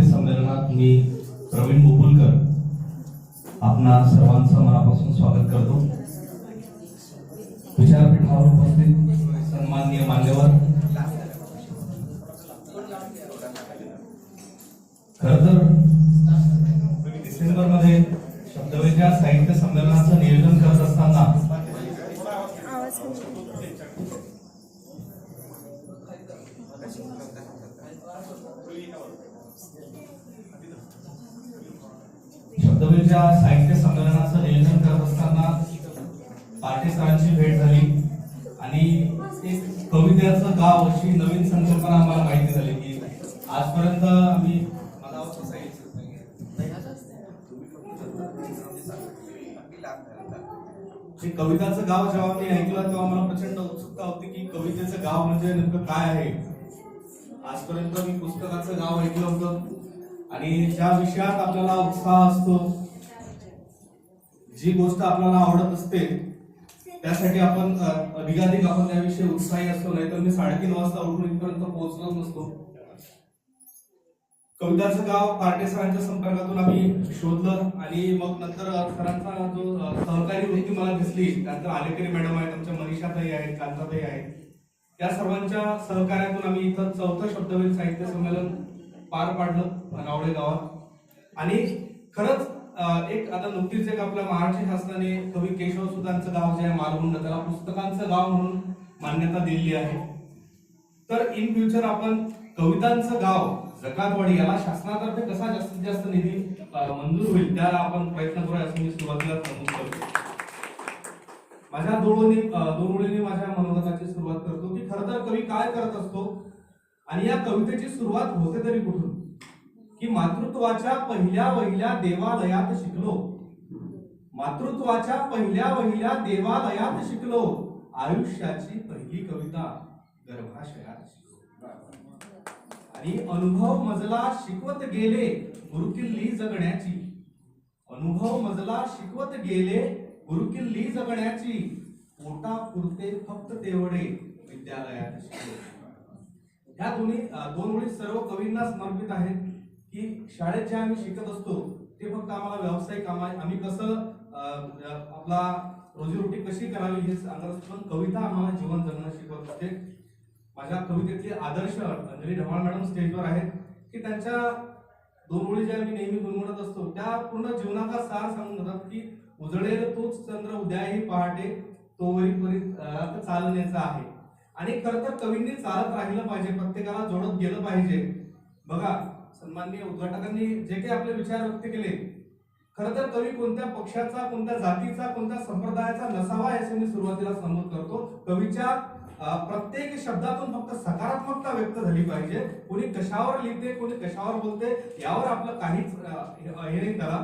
साहित्य संमेलनात मी प्रवीण मुकुलकर आपणा सर्वांचं मनापासून स्वागत करतो. विचारपीठावर उपस्थित सन्माननीय मान्यवर. खर तर डिसेंबरमध्ये शब्दवेच्या साहित्य संमेलनाचं नियोजन करत असताना शब्दवेच्या साहित्य संमेलनाचं नियोजन करत असताना पाटे सरांची भेट झाली. आणि एक कवितेचं गाव अशी नवीन संकल्पना आम्हाला माहिती झाली की आजपर्यंत आम्ही मला आवडतं कविताचं गाव जेव्हा मी ऐकलं तेव्हा मला प्रचंड उत्सुकता होती की कवितेचं गाव म्हणजे नेमकं काय आहे. आजपर्यंत मी पुस्तकाचं गाव ऐकलं होतं. आणि ज्या विषयात आपल्याला उत्साह असतो. जी गोष्ट आपल्याला आवडत असते त्यासाठी आपण अधिकाधिक आपण त्याविषयी उत्साही असतो. नाहीतर मी साडेतीन वाजता उठून इथपर्यंत पोहोचलोच नसतो. कविताचं गाव पार्टे सरांच्या संपर्कातून आम्ही शोधलं आणि मग नंतर सरांचा जो सहकारी वृत्ती मला दिसली. त्यानंतर आलेकरी मॅडम आहेत आमच्या मनीषाताई आहेत कांताताई आहेत. त्या सर्वांच्या सहकार्यातून आम्ही इथं चौथं शब्दवेल साहित्य संमेलन पार पाडलं नावडे गावात. आणि खरंच एक आता नुकतीच एक आपल्या महाराष्ट्र शासनाने कवी केशव सुतांचं गाव जे आहे मालगुंड त्याला पुस्तकांचं गाव म्हणून मान्यता दिलेली आहे. तर इन फ्युचर आपण कवितांचं गाव जकातवाडी याला शासनातर्फे कसा जास्तीत जास्त निधी मंजूर होईल त्याला आपण प्रयत्न करूया असं मी सुरुवातीला नमूद करतो. माझ्या दोन दोन माझ्या मनोगताची सुरुवात करतो की खरं तर कवी काय करत असतो आणि या कवितेची सुरुवात होते तरी कुठून? की मातृत्वाच्या पहिल्या वहिल्या देवालयात शिकलो. मातृत्वाच्या पहिल्या वहिल्या देवालयात शिकलो. आयुष्याची पहिली कविता गर्भाशयात शिकलो. आणि अनुभव मजला शिकवत गेले गुरुकिल्ली जगण्याची. अनुभव मजला शिकवत गेले गुरुकिल्ली जगण्याची. पोटापुरते फक्त तेवढे विद्यालयात शिकलो. ह्या दोन्ही दोन ओळी सर्व कवींना समर्पित आहेत की शाळेत जे आम्ही शिकत असतो ते फक्त आम्हाला व्यावसायिक काम आहे. आम्ही कसं आपला रोजीरोटी कशी करावी हे सांगत असतो पण कविता आम्हाला जीवन जगणं शिकवत असते. माझ्या कवितेतले आदर्श अंजली ढवाळ मॅडम स्टेजवर आहेत की त्यांच्या दोन ओळी ज्या मी नेहमी गुणगुणत असतो त्या पूर्ण जीवनाचा सार सांगून जातात की उजळेल तोच चंद्र उद्याही पहाटे तो वरी चालण्याचा आहे. आणि खरं तर कवींनी चालत राहिलं पाहिजे प्रत्येकाला जोडत गेलं पाहिजे. बघा सन्माननीय उद्घाटकांनी जे काही आपले विचार व्यक्त केले खरं तर कवी कोणत्या पक्षाचा कोणत्या जातीचा कोणत्या संप्रदायाचा नसावा याचे मी सुरुवातीला नमूद करतो. कवीच्या प्रत्येक शब्दातून फक्त सकारात्मकता व्यक्त झाली पाहिजे. कोणी कशावर लिहिते कोणी कशावर बोलते यावर आपलं काहीच हे हे नाही करा.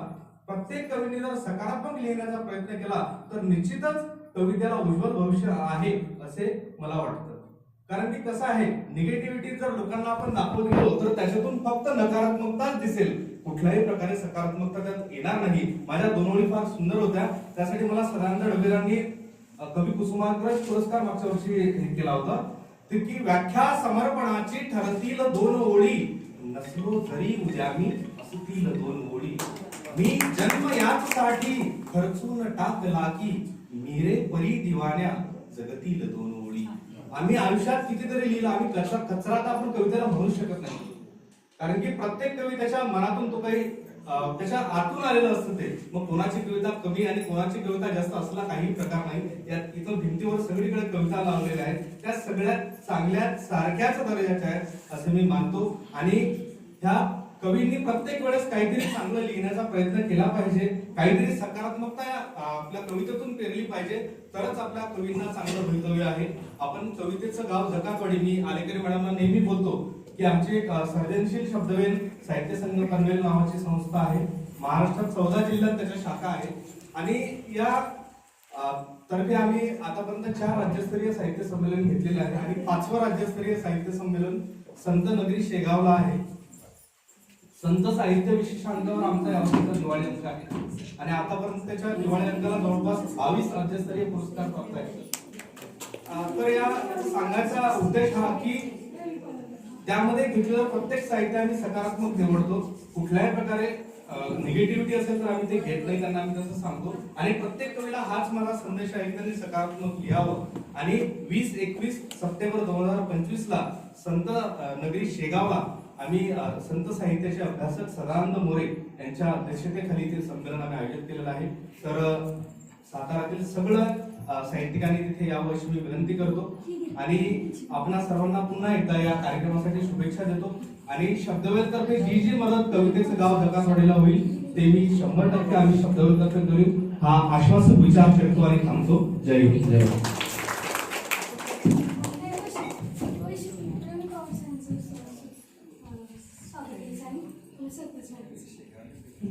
प्रत्येक कवीने जर सकारात्मक लिहिण्याचा प्रयत्न केला तर निश्चितच कवितेला उज्ज्वल भविष्य आहे असे मला वाटतं. कारण की कसं आहे निगेटिव्हिटी जर लोकांना आपण दाखवत गेलो तर त्याच्यातून फक्त नकारात्मकताच दिसेल. कुठल्याही प्रकारे सकारात्मकता त्यात येणार नाही. माझ्या दोन ओळी फार सुंदर होत्या. त्यासाठी मला सदानंद डबेरांनी कवी कुसुमाग्रज पुरस्कार मागच्या वर्षी हे केला होता. की व्याख्या समर्पणाची ठरतील दोन ओळी. नसलो तरी उद्या मी असतील दोन ओळी. मी जन्म याच साठी खर्चून टाकला की मिरे परी दिवाण्या जगतील दोन ओळी. आम्ही आयुष्यात कितीतरी लिहिलं आम्ही कचरा कचरा तर आपण कवितेला म्हणू शकत नाही. कारण की प्रत्येक कवी त्याच्या मनातून तो काही त्याच्या आतून आलेलं असतं ते. मग कोणाची कविता कमी आणि कोणाची कविता जास्त असला काही प्रकार नाही. यात इथं भिंतीवर सगळीकडे कविता लावलेल्या आहेत. त्या सगळ्यात चांगल्या सारख्याच दर्जाच्या आहेत असं मी मानतो. आणि ह्या कवींनी प्रत्येक वेळेस काहीतरी चांगलं लिहिण्याचा प्रयत्न केला पाहिजे. काहीतरी सकारात्मकता आपल्या कवितेतून पेरली पाहिजे. तरच आपल्या कवींना चांगलं भवितव्य आहे. आपण कवितेचं गाव जकातवाडी मी आलेकरी मॅडमला नेहमी बोलतो की आमची एक सर्जनशील शब्दवेल साहित्य संघ पनवेल नावाची संस्था आहे. महाराष्ट्रात चौदा जिल्ह्यात त्याच्या शाखा आहेत आणि या तर्फे आम्ही आतापर्यंत चार राज्यस्तरीय साहित्य संमेलन घेतलेले आहे. आणि पाचवं राज्यस्तरीय साहित्य संमेलन संत नगरी शेगावला आहे. संत साहित्य विशेष अंकावर आमचा यावर्षीचा दिवाळी अंक आहे. आणि आतापर्यंत त्याच्या दिवाळी अंकाला जवळपास बावीस राज्यस्तरीय पुरस्कार प्राप्त आहेत. तर या सांगायचा उद्देश हा की त्यामध्ये घेतलेलं प्रत्येक साहित्य आम्ही सकारात्मक निवडतो. कुठल्याही प्रकारे निगेटिव्हिटी असेल तर आम्ही ते घेत नाही त्यांना आम्ही तसं सांगतो. आणि प्रत्येक वेळेला हाच मला संदेश आहे की त्यांनी सकारात्मक लिहावं. आणि वीस एकवीस सप्टेंबर दोन हजार पंचवीस ला संत नगरी शेगावला आम्ही संत साहित्याचे अभ्यासक सदानंद मोरे यांच्या अध्यक्षतेखाली ते संमेलन आम्ही आयोजित केलेलं आहे. तर साताऱ्यातील सातारातील सगळं साहित्यिकांनी तिथे यावर्षी मी विनंती करतो. आणि आपणा सर्वांना पुन्हा एकदा या कार्यक्रमासाठी शुभेच्छा देतो. आणि शब्दवेलतर्फे जी जी मदत कवितेचं गाव जगासवाडीला होईल ते मी शंभर टक्के आम्ही शब्दवेलतर्फे करू हा आश्वासक विचार करतो आणि थांबतो. जय हिंद. जय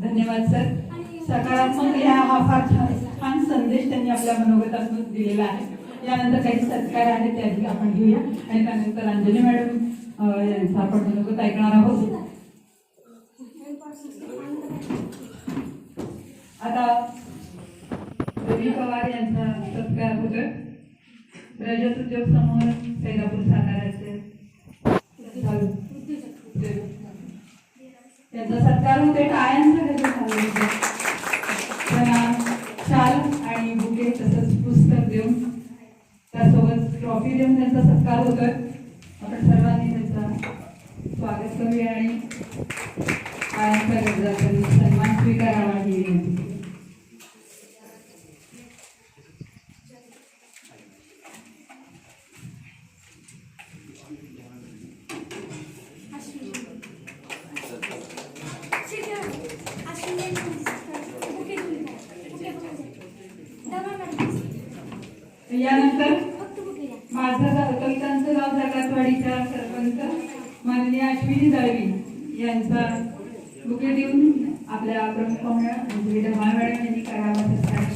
धन्यवाद सर. सकारात्मक या हा फार छान छान संदेश त्यांनी आपल्या मनोगतातून दिलेला आहे. यानंतर काही सत्कार आहेत ते आधी आपण घेऊया. आणि त्यानंतर अंजली मॅडम यांचा आपण मनोगत ऐकणार आहोत. आता रवी पवार यांचा सत्कार होतोय. रजत उद्योग समूह सैदापूर साताऱ्याचे. चालू. त्यांचा सत्कार होते टाळ्यांचा त्याचा चालू त्यांना शाल आणि बुके तसंच पुस्तक देऊन त्यासोबत ट्रॉफी देऊन त्यांचा सत्कार होतोय. आपण सर्वांनी त्यांचा स्वागत करूया आणि टाळ्यांचा गरजा सन्मान स्वीकारावा. यानंतर माझं गाव कवितांचं गाव जगातवाडीच्या सरपंच माननीय अश्विनी दळवी यांचा बुके देऊन आपल्या प्रमुख पाहुण्या ढमाळ मॅडम यांनी करावा सत्कार